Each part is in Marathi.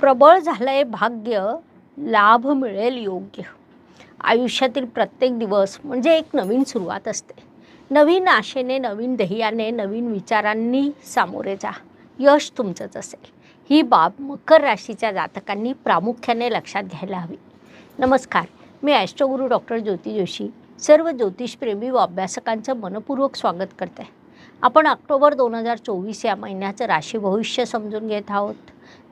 प्रबळ झालंय भाग्य लाभ मिळेल योग्य. आयुष्यातील प्रत्येक दिवस म्हणजे एक नवीन सुरुवात असते. नवीन आशेने नवीन ध्येयाने नवीन विचारांनी सामोरे जा. यश तुमचंच असेल. ही बाब मकर राशीच्या जातकांनी प्रामुख्याने लक्षात घ्यायला हवी. नमस्कार मी ॲस्ट्रोगुरू डॉक्टर ज्योती जोशी. सर्व ज्योतिषप्रेमी व अभ्यासकांचं मनपूर्वक स्वागत करते. आपण ऑक्टोबर दोन हजार चोवीस या महिन्याचं राशी भविष्य समजून घेत आहोत.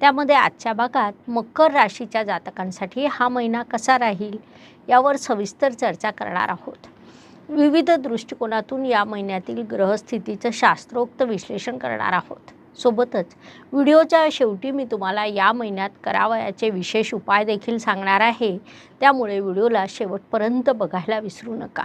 त्यामध्ये आजच्या भागात मकर राशीच्या जातकांसाठी हा महिना कसा राहील यावर सविस्तर चर्चा करणार आहोत. विविध दृष्टिकोनातून या महिन्यातील ग्रहस्थितीचं शास्त्रोक्त विश्लेषण करणार आहोत. सोबतच व्हिडिओच्या शेवटी मी तुम्हाला या महिन्यात करावयाचे विशेष उपाय देखील सांगणार आहे. त्यामुळे व्हिडिओला शेवटपर्यंत बघायला विसरू नका.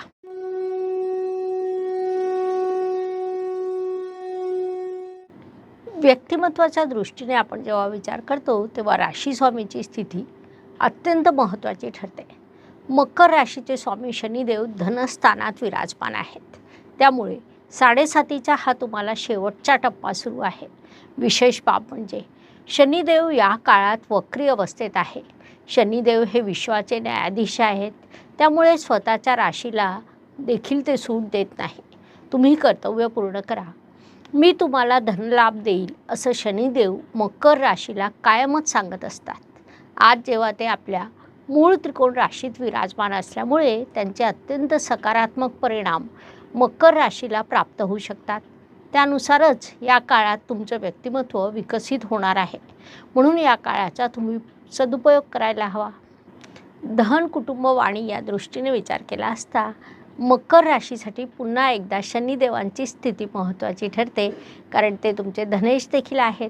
व्यक्तिमत्वाच्या दृष्टीने आपण जेव्हा विचार करतो तेव्हा राशी स्वामीची स्थिती अत्यंत महत्त्वाची ठरते. मकर राशीचे स्वामी शनिदेव धनस्थानात विराजमान आहेत. त्यामुळे साडेसातीचा हा तुम्हाला शेवटचा टप्पा सुरू आहे. विशेष बाब म्हणजे शनिदेव या काळात वक्री अवस्थेत आहे. शनिदेव हे विश्वाचे न्यायाधीश आहेत. त्यामुळे स्वतःच्या राशीला देखील ते सूट देत नाही. तुम्ही कर्तव्य पूर्ण करा. मी तुम्हाला धनलाभ देईल असं शनिदेव मकर राशीला कायमच सांगत असतात. आज जेव्हा ते आपल्या मूळ त्रिकोण राशीत विराजमान असल्यामुळे त्यांचे अत्यंत सकारात्मक परिणाम मकर राशीला प्राप्त होऊ शकतात. त्यानुसारच या काळात तुमचं व्यक्तिमत्व विकसित होणार आहे. म्हणून या काळाचा तुम्ही सदुपयोग करायला हवा. धन कुटुंब वाणी या दृष्टीने विचार केला असता मकर राशीसाठी पुन्हा एकदा शनिदेवांची स्थिती महत्त्वाची ठरते कारण ते तुमचे धनेश देखील आहेत.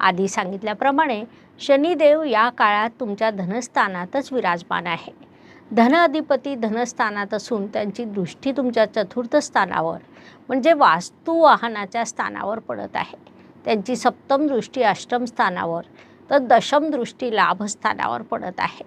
आधी सांगितल्याप्रमाणे शनिदेव या काळात तुमच्या धनस्थानातच विराजमान आहे. धन अधिपती धनस्थानात असून त्यांची दृष्टी तुमच्या चतुर्थ स्थानावर म्हणजे वास्तू वाहनाच्या स्थानावर पडत आहे. त्यांची सप्तम दृष्टी अष्टम स्थानावर तर दशम दृष्टी लाभस्थानावर पडत आहे.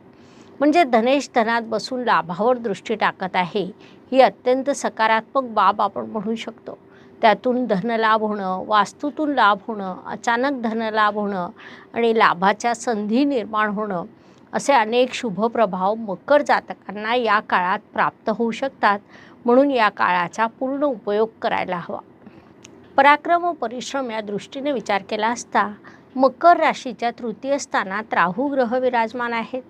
म्हणजे धनेश धनात बसून लाभावर दृष्टी टाकत आहे ही अत्यंत सकारात्मक बाब आपण म्हणू शकतो. त्यातून धनलाभ होणं वास्तूतून लाभ होणं अचानक धनलाभ होणं आणि लाभाच्या संधी निर्माण होणं असे अनेक शुभ प्रभाव मकर जातकांना या काळात प्राप्त होऊ शकतात. म्हणून या काळाचा पूर्ण उपयोग करायला हवा. पराक्रम व परिश्रम या दृष्टीने विचार केला असता मकर राशीच्या तृतीय स्थानात राहू ग्रह विराजमान आहेत.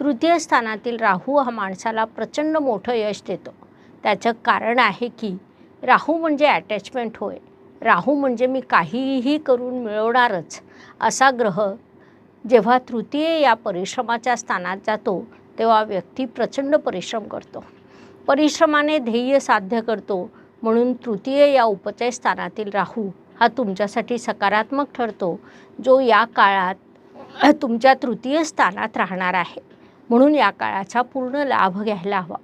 तृतीय स्थानातील राहू हा माणसाला प्रचंड मोठं यश देतो. त्याचं कारण आहे की राहू म्हणजे अटॅचमेंट होय. राहू म्हणजे मी काहीही करून मिळवणारच असा ग्रह जेव्हा तृतीय या परिश्रमाच्या स्थानात जातो तेव्हा व्यक्ती प्रचंड परिश्रम करतो. परिश्रमाने ध्येय साध्य करतो म्हणून तृतीय या उपचय स्थानातील राहू हा तुमच्यासाठी सकारात्मक ठरतो जो या काळात तुमच्या तृतीय स्थानात राहणार आहे. म्हणून या काळाचा पूर्ण लाभ घ्यायला हवा.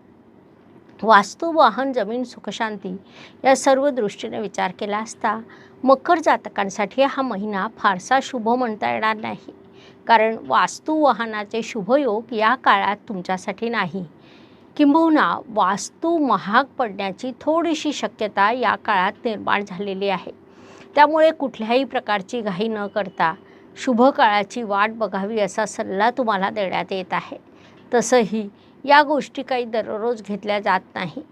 वास्तू वाहन जमीन सुखशांती या सर्व दृष्टीने विचार केला असता मकर जातकांसाठी हा महिना फारसा शुभ म्हणता येणार नाही. कारण वास्तू वाहनाचे शुभयोग या काळात तुमच्यासाठी नाही. किंबहुना वास्तू महाग पडण्याची थोडीशी शक्यता या काळात निर्माण झालेली आहे. त्यामुळे कुठल्याही प्रकारची घाई न करता शुभ काळाची वाट बघावी असा सल्ला तुम्हाला देण्यात येत आहे. तसंही या गोष्टी काही दररोज घेतल्या जात नाही.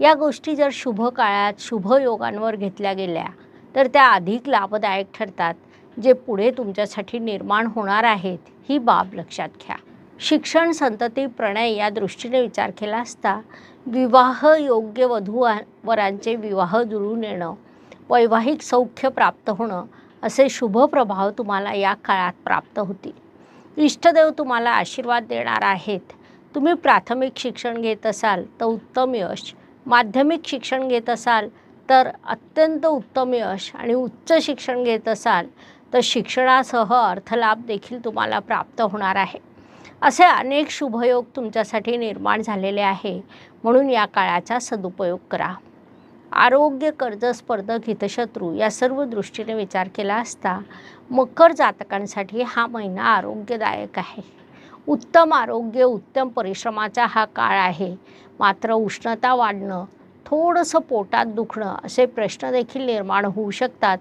या गोष्टी जर शुभ काळात शुभ योगांवर घेतल्या गेल्या तर त्या अधिक लाभदायक ठरतात. जे पुढे तुमच्यासाठी निर्माण होणार आहेत ही बाब लक्षात घ्या. शिक्षण संतती प्रणय या दृष्टीने विचार केला असता विवाह योग्य वधू वरांचे विवाह जुळून येणं वैवाहिक सौख्य प्राप्त होणं असे शुभ प्रभाव तुम्हाला या काळात प्राप्त होतील. इष्टदेव तुम्हाला आशीर्वाद देणार आहेत. तुम्ही प्राथमिक शिक्षण घेत असाल तर उत्तम यश. माध्यमिक शिक्षण घेत असाल तर अत्यंत उत्तम यश आणि उच्च शिक्षण घेत असाल तर शिक्षणासह अर्थलाभ देखील तुम्हाला प्राप्त होणार आहे. असे अनेक शुभयोग तुमच्यासाठी निर्माण झालेले आहे. म्हणून या काळाचा सदुपयोग करा. आरोग्य कर्ज स्पर्धक हितशत्रू या सर्व दृष्टीने विचार केला असता मकर जातकांसाठी हा महिना आरोग्यदायक आहे. उत्तम आरोग्य उत्तम परिश्रमाचा हा काळ आहे. मात्र उष्णता वाढणं थोडंसं पोटात दुखणं असे प्रश्न देखील निर्माण होऊ शकतात.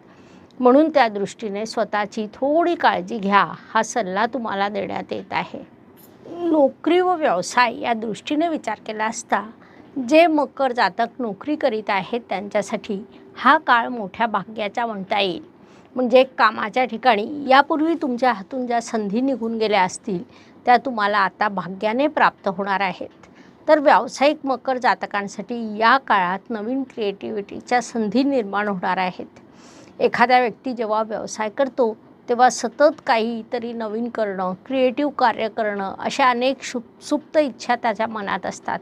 म्हणून त्या दृष्टीने स्वतःची थोडी काळजी घ्या हा सल्ला तुम्हाला देण्यात येत आहे. नोकरी व व्यवसाय या दृष्टीने विचार केला असता जे मकर जातक नोकरी करीत आहेत त्यांच्यासाठी हा काळ मोठ्या भाग्याचा म्हणता येईल. म्हणजे कामाच्या ठिकाणी यापूर्वी तुमच्या हातून ज्या संधी निघून गेल्या असतील त्या तुम्हाला आता भाग्याने प्राप्त होणार आहेत. तर व्यावसायिक मकर जातकांसाठी या काळात नवीन क्रिएटिव्हिटीच्या संधी निर्माण होणार आहेत. एखाद्या व्यक्ती जेव्हा व्यवसाय करतो तेव्हा सतत काहीतरी नवीन करणं क्रिएटिव्ह कार्य करणं अशा अनेक सु सुप्त इच्छा त्याच्या मनात असतात.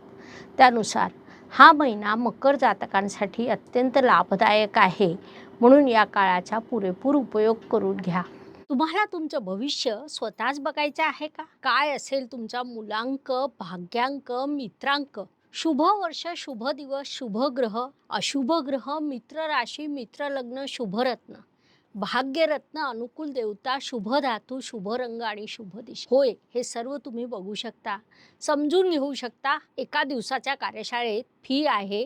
त्यानुसार हा महिना मकर जातकांसाठी अत्यंत लाभदायक आहे. म्हणून या काळाचा पुरेपूर उपयोग करून घ्या. तुम्हाला तुमचं भविष्य स्वतःच बघायचं आहे का? काय असेल तुमचा मुलांक भाग्यांक मित्रांक? शुभ वर्ष शुभ दिवस शुभ ग्रह अशुभ ग्रह मित्र राशी मित्र लग्न शुभरत्न भाग्यरत्न अनुकूल देवता शुभ धातू शुभ रंग आणि शुभ दिशा. होय हे सर्व तुम्ही बघू शकता. समजून घेऊ शकता एका दिवसाच्या कार्यशाळेत फी आहे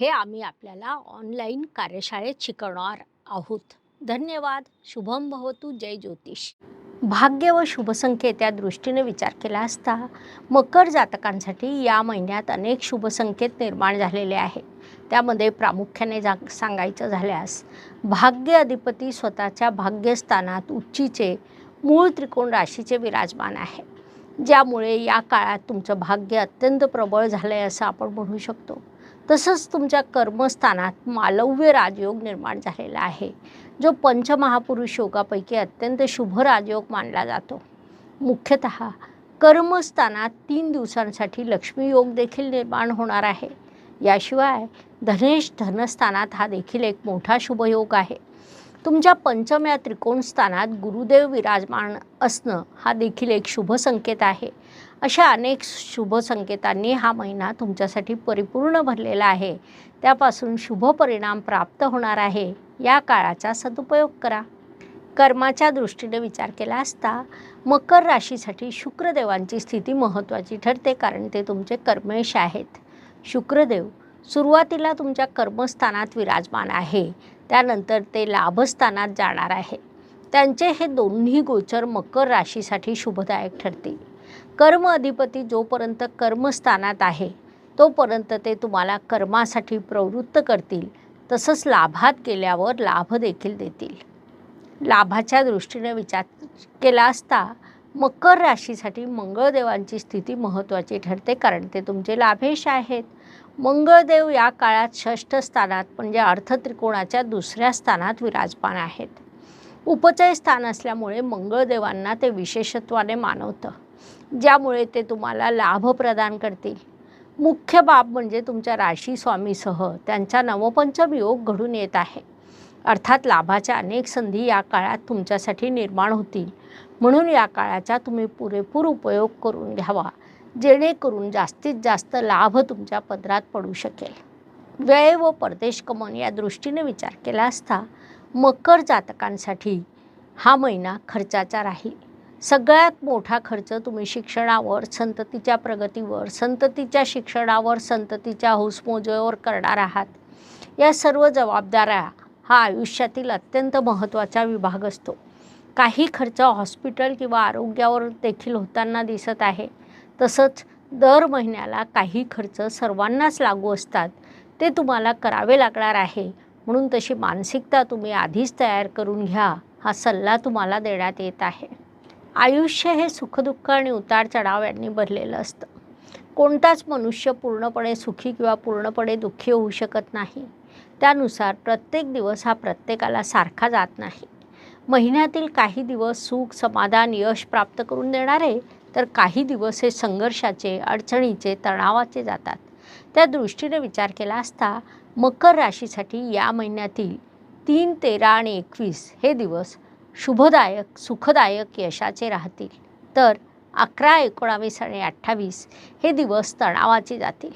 हे आम्ही आपल्याला ऑनलाईन कार्यशाळेत शिकवणार आहोत. धन्यवाद. शुभम भवतु. जय ज्योतिष. भाग्य व शुभसंख्येत या दृष्टीने विचार केला असता मकर जातकांसाठी या महिन्यात अनेक शुभसंकेत निर्माण झालेले आहेत. त्यामध्ये प्रामुख्याने जा सांगायचं झाल्यास भाग्य अधिपती स्वतःच्या भाग्यस्थानात उच्चीचे मूळ त्रिकोण राशीचे विराजमान आहे. ज्यामुळे या काळात तुमचं भाग्य अत्यंत प्रबळ झालं आहे असं आपण म्हणू शकतो. तसंच तुमच्या कर्मस्थानात मालव्य राजयोग निर्माण झालेला आहे जो पंचमहापुरुष योगापैकी अत्यंत शुभ राजयोग मानला जातो. मुख्यतः कर्मस्थानात तीन दिवसांसाठी लक्ष्मीयोग देखील निर्माण होणार आहे. याशिवाय धनेश धनस्थानात हा देखील एक मोठा शुभयोग आहे. तुमच्या पंचम या त्रिकोण स्थानात गुरुदेव विराजमान असणं हा देखील एक शुभ संकेत आहे. अशा अनेक शुभ संकेतांनी हा महिना तुमच्यासाठी परिपूर्ण भरलेला आहे. त्यापासून शुभ परिणाम प्राप्त होणार आहे. या काळाचा सदुपयोग करा. कर्माच्या दृष्टीने विचार केला असता मकर राशीसाठी शुक्रदेवांची स्थिती महत्त्वाची ठरते कारण ते तुमचे कर्मेश आहेत. शुक्रदेव सुरुवातीला तुमच्या कर्मस्थानात विराजमान आहे. त्यानंतर ते लाभस्थानात जाणार आहे. त्यांचे हे दोन्ही गोचर मकर राशीसाठी शुभदायक ठरतील. कर्म अधिपती जोपर्यंत कर्मस्थानात आहे तोपर्यंत ते तुम्हाला कर्मासाठी प्रवृत्त करतील. तसंच लाभात गेल्यावर लाभ देखील देतील. लाभाच्या दृष्टीने विचार केला असता मकर राशीसाठी मंगळदेवांची स्थिती महत्त्वाची ठरते कारण ते तुमचे लाभेश आहेत. मंगळदेव या काळात षष्ठ स्थानात म्हणजे अर्थत्रिकोणाच्या दुसऱ्या स्थानात विराजमान आहेत. उपचय स्थान असल्यामुळे मंगळदेवांना ते विशेषत्वाने मानवतं. ज्यामुळे ते तुम्हाला लाभ प्रदान करतील. मुख्य बाब म्हणजे तुमच्या राशी स्वामीसह त्यांचा नवपंचम योग घडून येत आहे. अर्थात लाभाच्या अनेक संधी या काळात तुमच्यासाठी निर्माण होतील. म्हणून या काळाचा तुम्ही पुरेपूर उपयोग करून घ्यावा जेणेकरून जास्तीत जास्त लाभ तुमच्या पदरात पडू शकेल. व्यय व परदेश कमन या दृष्टीने विचार केला असता मकर जातकांसाठी हा महिना खर्चाचा राहील. सगळ्यात मोठा खर्च तुम्ही शिक्षणावर संततीच्या प्रगतीवर संततीच्या शिक्षणावर संततीच्या हौसमोजेवर करणार आहात. या सर्व जबाबदाऱ्या हा आयुष्यातील अत्यंत महत्त्वाचा विभाग असतो. काही खर्च हॉस्पिटल किंवा आरोग्यावर देखील होताना दिसत आहे. तसंच दर महिन्याला काही खर्च सर्वांनाच लागू असतात. ते तुम्हाला करावे लागणार आहे. म्हणून तशी मानसिकता तुम्ही आधीच तयार करून घ्या हा सल्ला तुम्हाला देण्यात येत आहे. आयुष्य हे सुखदुःख आणि उतार चढाव यांनी भरलेलं असतं. कोणताच मनुष्य पूर्णपणे सुखी किंवा पूर्णपणे दुःखी होऊ शकत नाही. त्यानुसार प्रत्येक दिवस हा प्रत्येकाला सारखा जात नाही. महिन्यातील काही दिवस सुख समाधान यश प्राप्त करून देणारे तर काही दिवस हे संघर्षाचे अडचणीचे तणावाचे जातात. त्या दृष्टीने विचार केला असता मकर राशीसाठी या महिन्यातील तीन तेरा आणि एकवीस हे दिवस शुभदायक सुखदायक यशाचे राहतील. तर अकरा एकोणावीस आणि अठ्ठावीस हे दिवस तणावाचे जातील.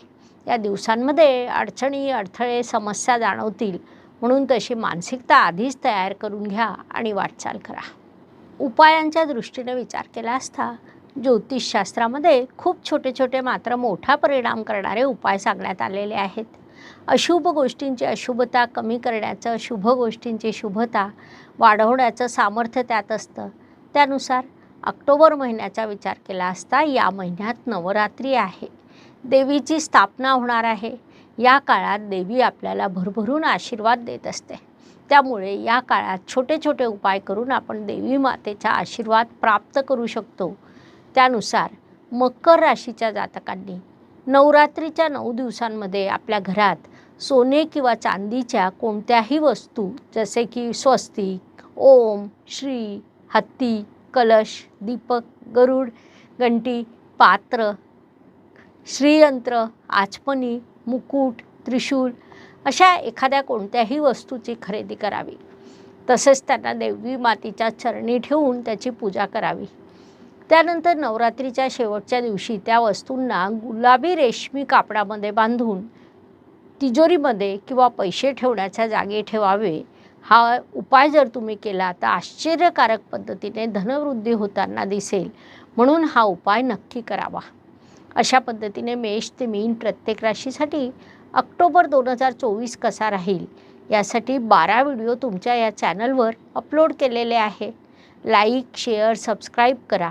या दिवसांमध्ये अडचणी अडथळे समस्या जाणवतील. म्हणून तशी मानसिकता आधीच तयार करून घ्या आणि वाटचाल करा. उपायांच्या दृष्टीने विचार केला असता ज्योतिषशास्त्रामध्ये खूप छोटे छोटे मात्र मोठा परिणाम करणारे उपाय सांगण्यात आलेले आहेत. अशुभ गोष्टींची अशुभता कमी करण्याचं शुभ गोष्टींची शुभता वाढवण्याचं सामर्थ्य त्यात असतं. त्यानुसार ऑक्टोबर महिन्याचा विचार केला असता या महिन्यात नवरात्री आहे. देवीची स्थापना होणार आहे. या काळात देवी आपल्याला भरभरून आशीर्वाद देत असते. त्यामुळे या काळात छोटे छोटे उपाय करून आपण देवी मातेचा आशीर्वाद प्राप्त करू शकतो. त्यानुसार मकर राशीच्या जातकांनी नवरात्रीच्या नऊ दिवसांमध्ये आपल्या घरात सोने किंवा चांदीच्या कोणत्याही वस्तू जसे की स्वस्तिक ओम श्री हत्ती कलश दीपक गरुड घंटी पात्र श्रीयंत्र आचमनी मुकुट त्रिशूल अशा एखाद्या कोणत्याही वस्तूची खरेदी करावी. तसेच त्यांना देवी मातीच्या चरणी ठेवून त्याची पूजा करावी. त्यानंतर नवरात्रीच्या शेवटच्या दिवशी त्या वस्तूंना गुलाबी रेशमी कापडामध्ये बांधून तिजोरीमध्ये किंवा पैसे ठेवण्याच्या जागे ठेवावे. हा उपाय जर तुम्ही केला तर आश्चर्यकारक पद्धतीने धनवृद्धी होताना दिसेल. म्हणून हा उपाय नक्की करावा. अशा पद्धतीने मेष ते मीन प्रत्येक राशीसाठी ऑक्टोबर दोन हजार चोवीस कसा राहील यासाठी बारा व्हिडिओ तुमच्या या चॅनलवर अपलोड केलेले आहे लाईक शेअर सबस्क्राईब करा.